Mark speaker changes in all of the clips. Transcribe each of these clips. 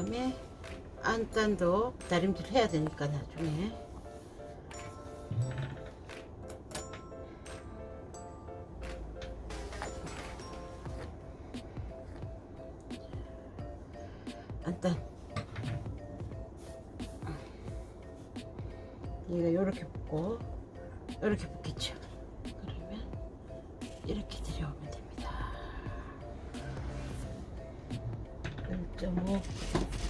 Speaker 1: 그다음에 안단도 다림질 해야 되니까 나중에. 안단 얘가 이렇게 붙고 이렇게 붙겠죠. 그러면 이렇게 들여오면 됩니 1.5얘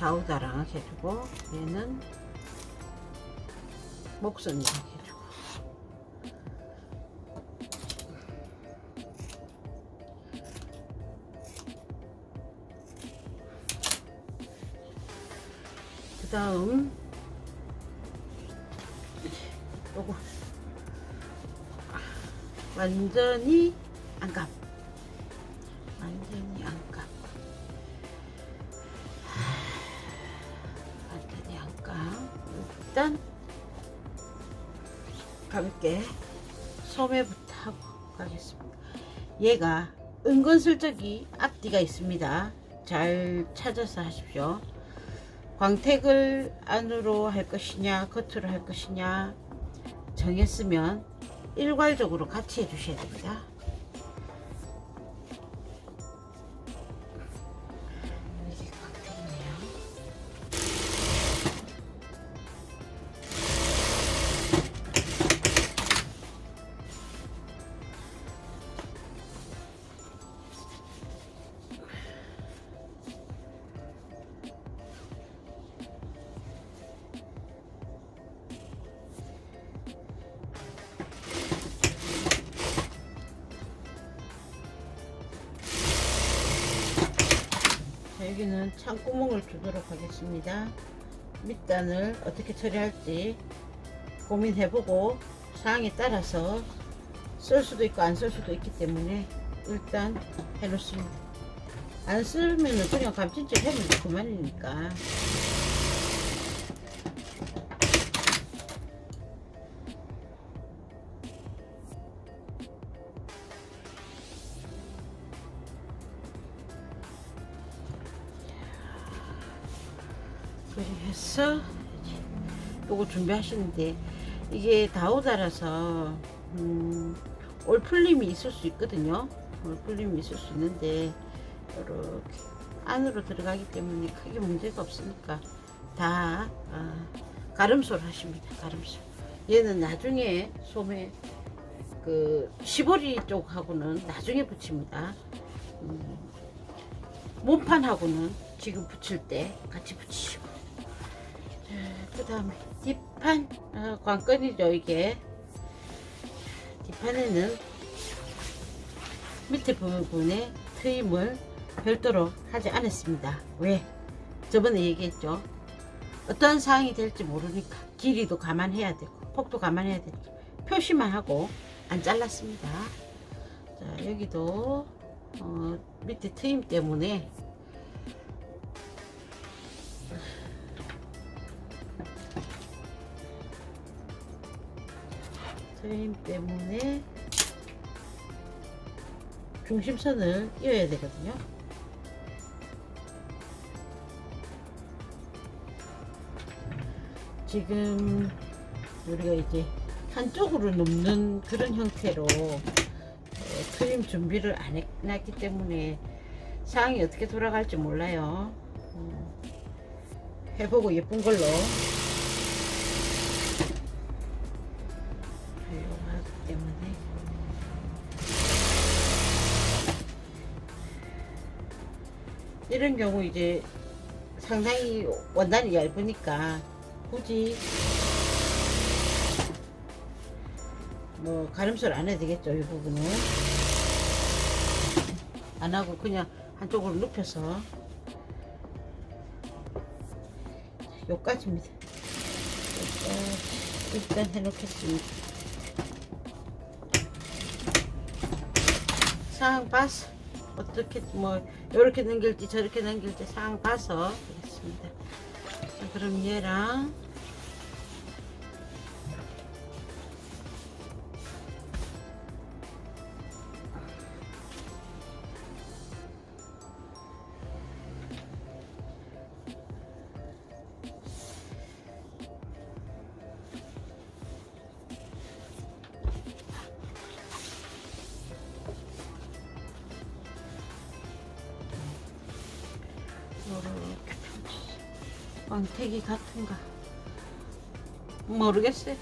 Speaker 1: 다우다랑 해주고 얘는 목선이랑 해주고. 그 다음 요거. 완전히 안감. 완전히 일단 가볍게 소매부터 하고 가겠습니다. 얘가 은근슬쩍이 앞뒤가 있습니다. 잘 찾아서 하십시오. 광택을 안으로 할 것이냐 겉으로 할 것이냐 정했으면 일괄적으로 같이 해주셔야 됩니다 여기는 창구멍을 주도록 하겠습니다. 밑단을 어떻게 처리할지 고민해보고 상황에 따라서 쓸 수도 있고 안 쓸 수도 있기 때문에 일단 해놓습니다. 안 쓰면은 그냥 감친질 해면 그만이니까. 그래서 요거 준비하시는데 이게 다우다라서 음, 올풀림이 있을 수 있거든요. 올풀림이 있을 수 있는데 이렇게 안으로 들어가기 때문에 크게 문제가 없으니까 다 아, 가름소를 하십니다. 가름소. 얘는 나중에 소매 그 시보리 쪽하고는 나중에 붙입니다. 음, 몸판하고는 지금 붙일 때 같이 붙이시고 그 다음에 뒷판. 아, 관건이죠 이게. 뒷판에는 밑에 부분에 트임을 별도로 하지 않았습니다. 왜? 저번에 얘기했죠. 어떤 상황이 될지 모르니까 길이도 감안해야 되고 폭도 감안해야 되고 표시만 하고 안 잘랐습니다. 자 여기도 어, 밑에 트임 때문에 트임 때문에 중심선을 이어야 되거든요. 지금 우리가 이제 한쪽으로 눕는 그런 형태로 어, 트임 준비를 안 해놨기 때문에 상황이 어떻게 돌아갈지 몰라요. 음, 해보고 예쁜 걸로 이런 경우 이제 상당히 원단이 얇으니까 굳이 뭐 가름술 안 해도 되겠죠 이 부분은. 안 하고 그냥 한쪽으로 눕혀서. 요까지입니다. 요까지. 일단 해놓겠습니다. 상황 봐서 어떻게 뭐 이렇게 넘길지 저렇게 넘길지 상황 봐서 하겠습니다. 자, 그럼 얘랑 왕택이 같은가? 모르겠어요.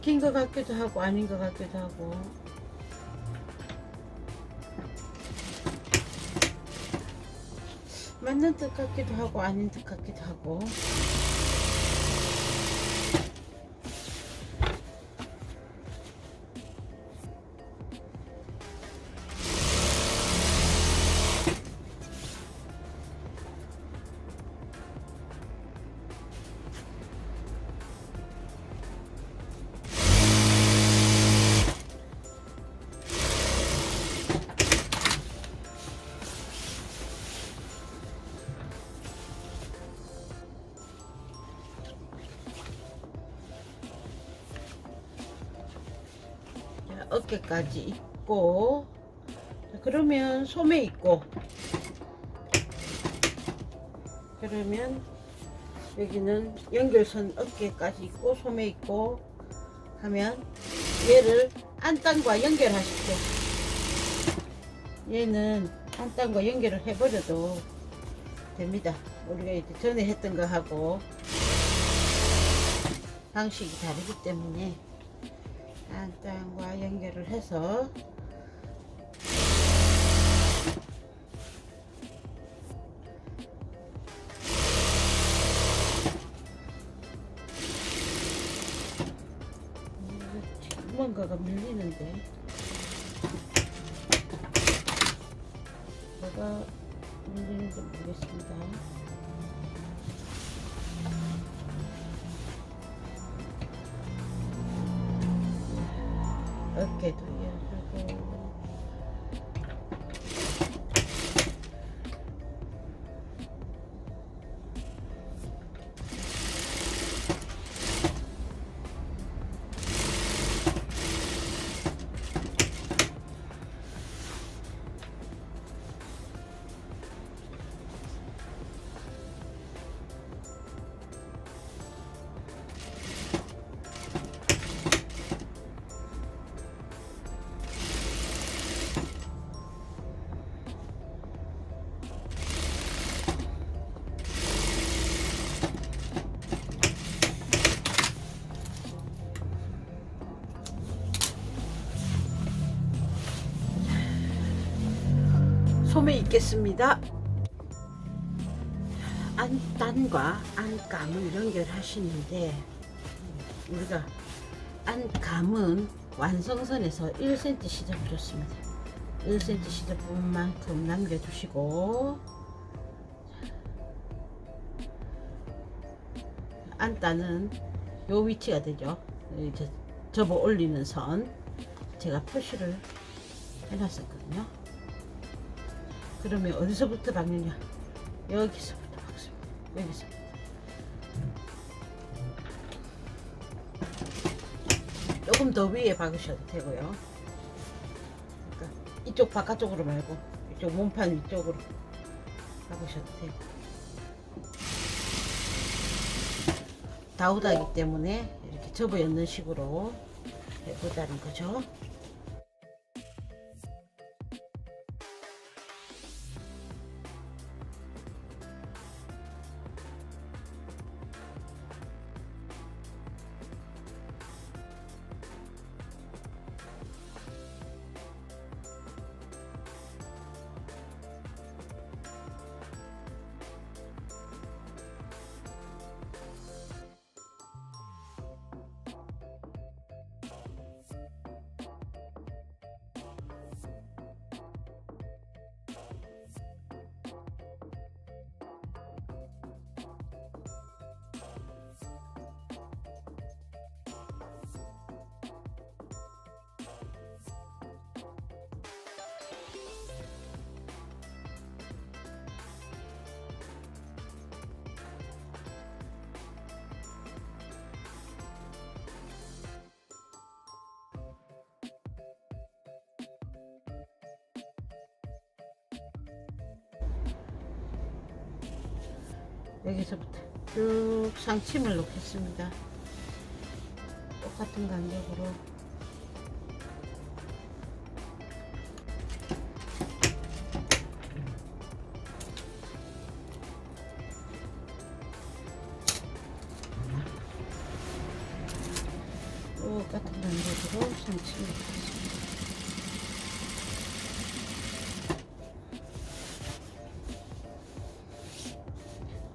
Speaker 1: 긴것 같기도 하고 아닌 것 같기도 하고. 맞는 듯 같기도 하고 아닌 듯 같기도 하고 자, 어깨까지 있고. 자, 그러면 소매 있고. 그러면 여기는 연결선 어깨까지 있고 소매 있고 하면 얘를 안단과 연결하십시오. 얘는 안단과 연결을 해버려도 됩니다. 우리가 이제 전에 했던 거 하고 방식이 다르기 때문에 안장과 연결을 해서 음, 뭔가가 밀리는데 뭐가 밀리는지 모르겠습니다. 어깨도 소매 있겠습니다. 안단과 안감을 연결하시는데 우리가 안감은 완성선에서 1cm 시접 좋습니다. 1cm 시접 부분만큼 남겨주시고 안단은 요 위치가 되죠. 이제 접어 올리는 선 제가 표시를 해놨었거든요. 그러면 어디서부터 박느냐? 여기서부터 박습니다. 여기서부터. 조금 더 위에 박으셔도 되고요. 그러니까 이쪽 바깥쪽으로 말고 이쪽 몸판 위쪽으로 박으셔도 되고. 다우다기 때문에 이렇게 접어 였는 식으로 해보자는 거죠. 여기서부터 쭉 상침을 놓겠습니다. 똑같은 간격으로 똑같은 간격으로 상침을 놓겠습니다.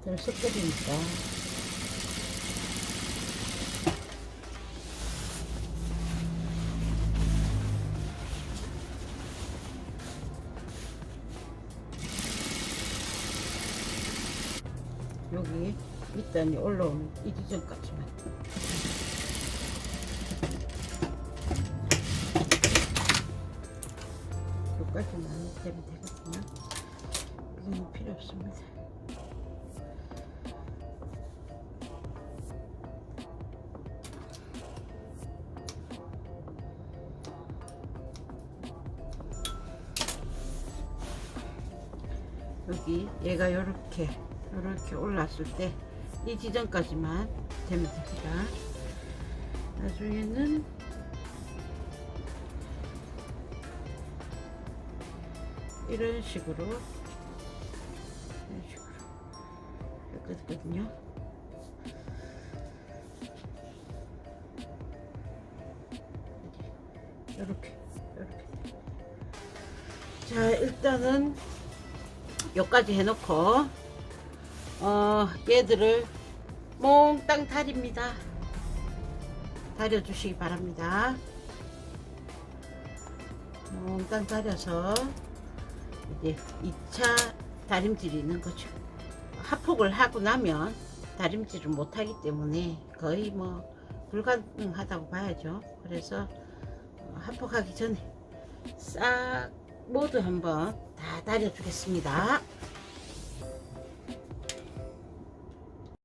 Speaker 1: 덜 섞어주니까. 여기 밑단이 올라오는 이 지점까지만. 여기까지만 되면 되거든요 이건 필요 없습니다 여기 얘가 요렇게 요렇게 올랐을 때 이 지점까지만 되면 됩니다. 나중에는 이런 식으로 이런 식으로 할 거거든요. 요렇게 요렇게. 자 일단은 여기까지 해놓고 어 얘들을 몽땅 다립니다. 다려 주시기 바랍니다. 몽땅 다려서 이제 2차 다림질이 있는 거죠. 합폭을 하고 나면 다림질을 못하기 때문에 거의 뭐 불가능하다고 봐야죠. 그래서 어, 합폭하기 전에 싹 모두 한번 다 다려 주겠습니다